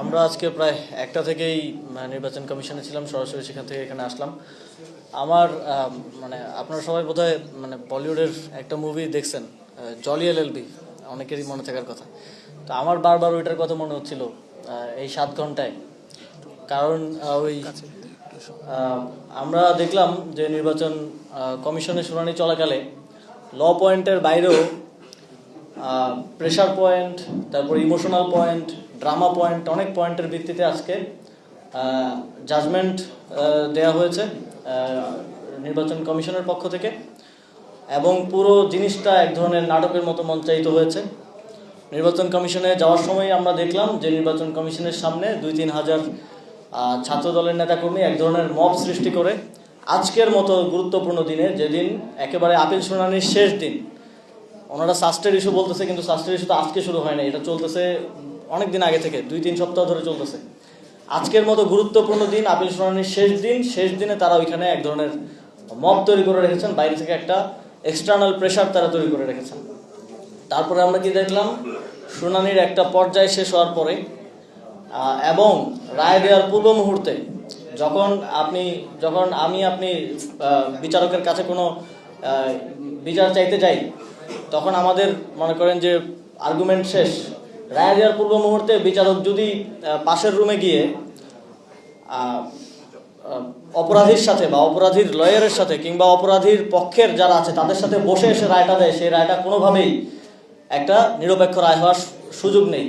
আমরা আজকে প্রায় একটা থেকেই নির্বাচন কমিশনে ছিলাম, সরাসরি সেখান থেকে এখানে আসলাম। আমার মানে আপনারা সবাই বোধহয় মানে বলিউডের একটা মুভি দেখছেন জলি এল এল বি অনেকেরই মনে থাকার কথা। তো আমার বারবার ওইটার কথা মনে হচ্ছিল এই সাত ঘন্টায়। কারণ ওই আমরা দেখলাম যে নির্বাচন কমিশনের শুনানি চলাকালে ল পয়েন্টের বাইরেও প্রেশার পয়েন্ট তারপর ইমোশনাল পয়েন্ট ড্রামা পয়েন্ট, অনেক পয়েন্টের ভিত্তিতে আজকে জাজমেন্ট দেয়া হয়েছে নির্বাচন কমিশনের পক্ষ থেকে। এবং পুরো জিনিসটা এক ধরনের নাটকের মতো মঞ্চায়িত হয়েছে। নির্বাচন কমিশনে যাওয়ার সময় আমরা দেখলাম যে নির্বাচন কমিশনের সামনে দুই তিন হাজার ছাত্র দলের নেতাকর্মী এক ধরনের মব সৃষ্টি করে। আজকের মতো গুরুত্বপূর্ণ দিনে যেদিন একেবারে আপিল শুনানির শেষ দিন, ওনারা সাস্টের ইস্যু বলতেছে, কিন্তু সাস্টের ইস্যু তো আজকে শুরু হয় না এটা চলতেছে অনেক দিন আগে থেকে, দুই, তিন সপ্তাহ ধরে চলতেছে। আজকের মতো গুরুত্বপূর্ণ দিন, আপিল শুনানির শেষ দিন, শেষ দিনে তারা ওইখানে এক ধরনের মব তৈরি করে রেখেছেন, বাইরে থেকে একটা এক্সটার্নাল প্রেশার তারা তৈরি করে রেখেছেন। তারপরে আমরা কি দেখলাম? শুনানির একটা পর্যায় শেষ হওয়ার পরে এবং রায় দেওয়ার পূর্ব মুহূর্তে যখন আপনি, যখন আমি আপনি বিচারকের কাছে কোনো বিচার চাইতে যাই, তখন আমাদের মনে করেন যে আর্গুমেন্ট শেষ। রায় দেওয়ার পূর্ব মুহূর্তে বিচারক যদি পাশের রুমে গিয়ে অপরাধীর সাথে বা অপরাধীর লয়ারের সাথে কিংবা অপরাধীর পক্ষের যারা আছে, তাদের সাথে বসে এসে রায়টা দেয়, সেই রায়টা কোনোভাবেই একটা নিরপেক্ষ রায় হওয়ার সুযোগ নেই।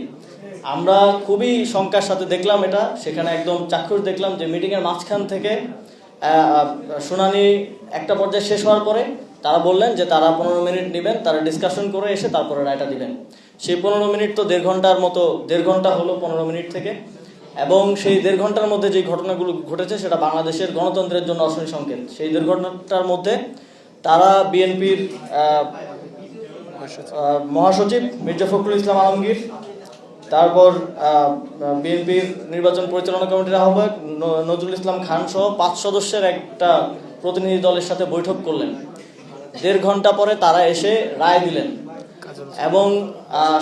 আমরা খুবই শঙ্কার সাথে দেখলাম এটা, সেখানে একদম চাক্ষুষ দেখলাম যে মিটিংয়ের মাঝখান থেকে শুনানি একটা পর্যায়ে শেষ হওয়ার পরে তারা বললেন যে তারা পনেরো মিনিট নেবেন, তারা ডিসকাশন করে এসে তারপরে রায়টা দিবেন। সেই পনেরো মিনিট তো দেড় ঘণ্টার মতো, দেড় ঘণ্টা হলো পনেরো মিনিট থেকে। এবং সেই দেড় ঘণ্টার মধ্যে যে ঘটনাগুলো ঘটেছে সেটা বাংলাদেশের গণতন্ত্রের জন্য অশনি সংকেত। সেই দেড় ঘণ্টার মধ্যে তারা বিএনপির মহাসচিব মির্জা ফখরুল ইসলাম আলমগীর, তারপর বিএনপির নির্বাচন পরিচালনা কমিটির আহ্বায়ক নজরুল ইসলাম খান সহ পাঁচ সদস্যের একটা প্রতিনিধি দলের সাথে বৈঠক করলেন। দেড় ঘণ্টা পরে তারা এসে রায় দিলেন। এবং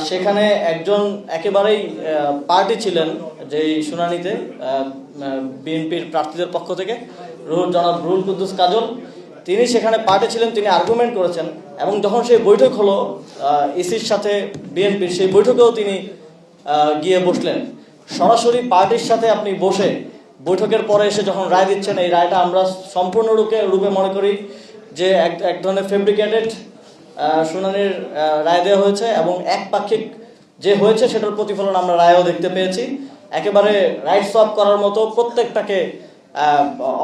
সেখানে একজন একেবারেই পার্টি ছিলেন যেই শুনানিতে বিএনপির প্রার্থীদের পক্ষ থেকে, রুহুল, জনাব রুহুল কুদ্দুস কাজল। তিনি সেখানে পার্টি ছিলেন, তিনি আর্গুমেন্ট করেছেন এবং যখন সেই বৈঠক হলো ইসির সাথে বিএনপির, সেই বৈঠকেও তিনি গিয়ে বসলেন। সরাসরি পার্টির সাথে আপনি বসে বৈঠকের পরে এসে যখন রায় দিচ্ছেন, এই রায়টা আমরা সম্পূর্ণরূপে, রূপে মনে করি যে এক এক ধরনের ফেব্রিকেটেড শুনানির রায় দেওয়া হয়েছে এবং একপাক্ষিক যে হয়েছে সেটার প্রতিফলন আমরা রায়ও দেখতে পেয়েছি। একেবারে রাইট সলভ করার মতো প্রত্যেকটাকে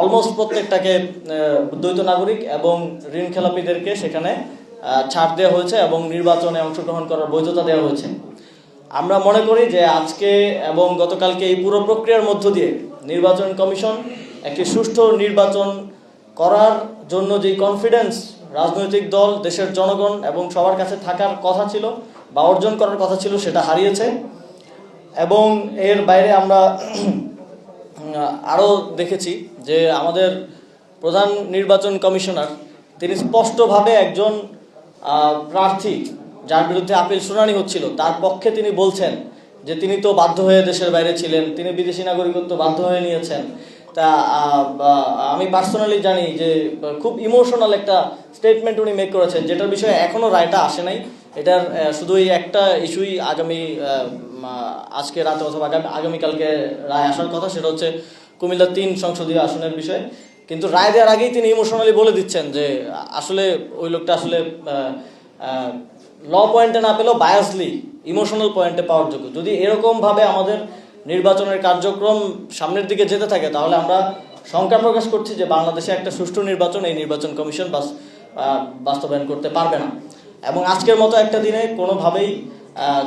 অলমোস্ট প্রত্যেকটাকে দ্বৈত নাগরিক এবং ঋণ খেলাপিদেরকে সেখানে ছাড় দেওয়া হয়েছে এবং নির্বাচনে অংশগ্রহণ করার বৈধতা দেওয়া হয়েছে। আমরা মনে করি যে আজকে এবং গতকালকে এই পুরো প্রক্রিয়ার মধ্য দিয়ে নির্বাচন কমিশন একটি সুষ্ঠু নির্বাচন করার জন্য যে কনফিডেন্স রাজনৈতিক দল, দেশের জনগণ এবং সবার কাছে থাকার কথা ছিল বা অর্জন করার কথা ছিল সেটা হারিয়েছে। এবং এর বাইরে আমরা আরও দেখেছি যে আমাদের প্রধান নির্বাচন কমিশনার, তিনি স্পষ্টভাবে একজন প্রার্থী, যার বিরুদ্ধে আপিল শুনানি হচ্ছিল। তার পক্ষে তিনি বলছেন যে তিনি তো বাধ্য হয়ে দেশের বাইরে ছিলেন, তিনি বিদেশি নাগরিকত্ব বাধ্য হয়ে নিয়েছেন। তা আমি পার্সোনালি জানি যে খুব ইমোশনাল একটা স্টেটমেন্ট উনি মেক করেছেন, যেটার বিষয়ে এখনও রায়টা আসে নাই। এটার শুধু এই একটা ইস্যুই আগামী আজকে রাতে অথবা আগামী, আগামীকালকে রায় আসার কথা, সেটা হচ্ছে কুমিল্লা তিন সংসদীয় আসনের বিষয়ে। কিন্তু রায় দেওয়ার আগেই তিনি ইমোশনালি বলে দিচ্ছেন যে, আসলে ওই লোকটা আসলে ল পয়েন্টে না পেলেও বায়াসলি ইমোশনাল পয়েন্টে পাওয়ার যোগ্য। যদি এরকমভাবে আমাদের নির্বাচনের কার্যক্রম সামনের দিকে যেতে থাকে, তাহলে আমরা শঙ্কা প্রকাশ করছি যে বাংলাদেশে একটা সুষ্ঠু নির্বাচন, এই নির্বাচন কমিশন বাস বাস্তবায়ন করতে পারবে না। এবং আজকের মতো একটা দিনে কোনোভাবেই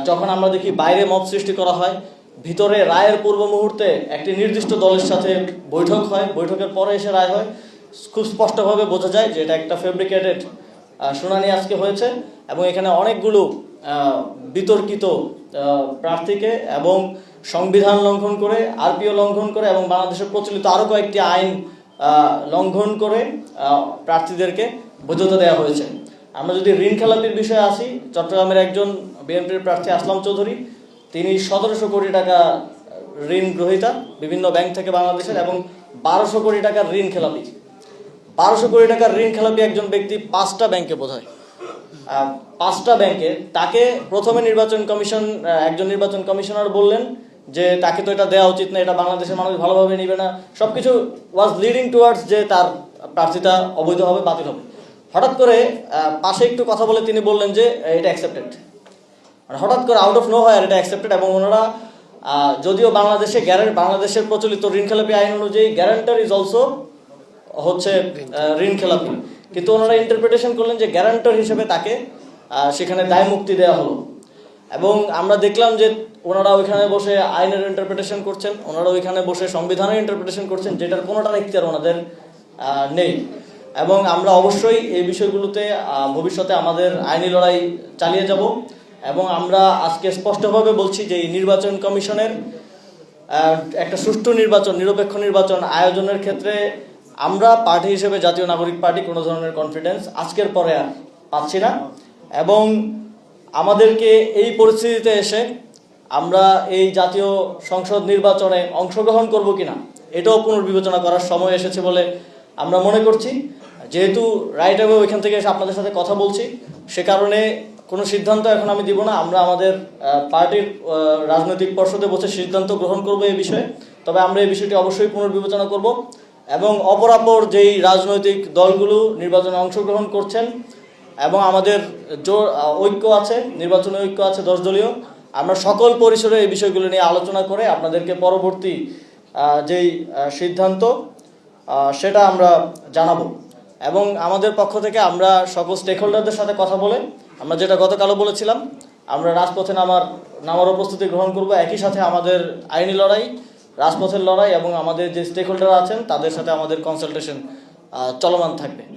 যখন আমরা দেখি বাইরে মত সৃষ্টি করা হয়, ভিতরে রায়ের পূর্ব মুহূর্তে একটি নির্দিষ্ট দলের সাথে বৈঠক হয়, বৈঠকের পরে এসে রায় হয়, খুব স্পষ্টভাবে বোঝা যায় যে এটা একটা ফেব্রিকেটেড শুনানি আজকে হয়েছে এবং এখানে অনেকগুলো বিতর্কিত প্রার্থীকে এবং সংবিধান লঙ্ঘন করে, আরপিও লঙ্ঘন করে এবং বাংলাদেশের প্রচলিত আরও কয়েকটি আইন লঙ্ঘন করে প্রার্থীদেরকে বৈধতা দেওয়া হয়েছে। আমরা যদি ঋণ খেলাপির বিষয়ে আসি, চট্টগ্রামের একজন বিএনপির প্রার্থী আসলাম চৌধুরী। তিনি সতেরোশো কোটি টাকা ঋণ গ্রহীতা, বিভিন্ন ব্যাংক থেকে বাংলাদেশের, এবং বারোশো কোটি টাকার ঋণ খেলাপি। বারোশো কোটি টাকার ঋণ খেলাপি একজন ব্যক্তি পাঁচটা ব্যাংকে বোধ হয় পাঁচটা ব্যাংকে তাকে প্রথমে নির্বাচন কমিশন একজন নির্বাচন কমিশনার বললেন যে তাকে তো এটা দেওয়া উচিত না, এটা বাংলাদেশের মানুষ ভালোভাবে নিবে না। সব কিছু ওয়াজ লিডিং টুয়ার্ডস যে তার প্রার্থিতা অবৈধ হবে, বাতিল হবে। হঠাৎ করে পাশে একটু কথা বলে তিনি বললেন যে এটা অ্যাকসেপ্টেড মানে হঠাৎ করে আউট অফ নো হয় এটা অ্যাকসেপ্টেড এবং ওনারা যদিও বাংলাদেশে গ্যারেন্ট বাংলাদেশের প্রচলিত ঋণ খেলাপি আইন অনুযায়ী গ্যারান্টার ইজ অলসো হচ্ছে ঋণ খেলাপি কিন্তু ওনারা ইন্টারপ্রিটেশন করলেন যে গ্যারান্টার হিসেবে তাকে সেখানে দায় মুক্তি দেওয়া হলো। এবং আমরা দেখলাম যে ওনারা ওইখানে বসে আইনের ইন্টারপ্রিটেশন করছেন, ওনারা ওইখানে বসে সংবিধানের ইন্টারপ্রিটেশন করছেন, যেটার কোনোটার এখতিয়ার ওনাদের নেই। এবং আমরা অবশ্যই এই বিষয়গুলোতে ভবিষ্যতে আমাদের আইনি লড়াই চালিয়ে যাব। এবং আমরা আজকে স্পষ্টভাবে বলছি যে এই নির্বাচন কমিশনের একটা সুষ্ঠু নির্বাচন, নিরপেক্ষ নির্বাচন আয়োজনের ক্ষেত্রে আমরা পার্টি হিসেবে জাতীয় নাগরিক পার্টি, কোনো ধরনের কনফিডেন্স আজকের পরে আর পাচ্ছি না। এবং আমাদেরকে এই পরিস্থিতিতে এসে আমরা এই জাতীয় সংসদ নির্বাচনে অংশগ্রহণ করব কিনা, এটাও পুনর্বিবেচনা করার সময় এসেছে বলে আমরা মনে করছি। যেহেতু রাইট অ্যাওয়ে ওইখান থেকে এসে আপনাদের সাথে কথা বলছি, সে কারণে কোনো সিদ্ধান্ত এখন আমি দিব না। আমরা আমাদের পার্টির রাজনৈতিক পর্ষদে বসে সিদ্ধান্ত গ্রহণ করব এই বিষয়ে। তবে আমরা এই বিষয়টি অবশ্যই পুনর্বিবেচনা করব। এবং অপরাপর যেই রাজনৈতিক দলগুলো নির্বাচনে অংশগ্রহণ করছেন এবং আমাদের জোর ঐক্য আছে, নির্বাচনী ঐক্য আছে দশ দলীয়, আমরা সকল পরিসরে এই বিষয়গুলো নিয়ে আলোচনা করে আপনাদেরকে পরবর্তী যেই সিদ্ধান্ত সেটা আমরা জানাব। এবং আমাদের পক্ষ থেকে আমরা সকল স্টেক হোল্ডারদের সাথে কথা বলে, আমরা যেটা গতকালও বলেছিলাম, আমরা রাজপথে নামার নামারও প্রস্তুতি গ্রহণ করব। একই সাথে আমাদের আইনি লড়াই রাজপথের লড়াই এবং আমাদের যে স্টেক হোল্ডার আছেন তাদের সাথে আমাদের কনসালটেশন চলমান থাকবে।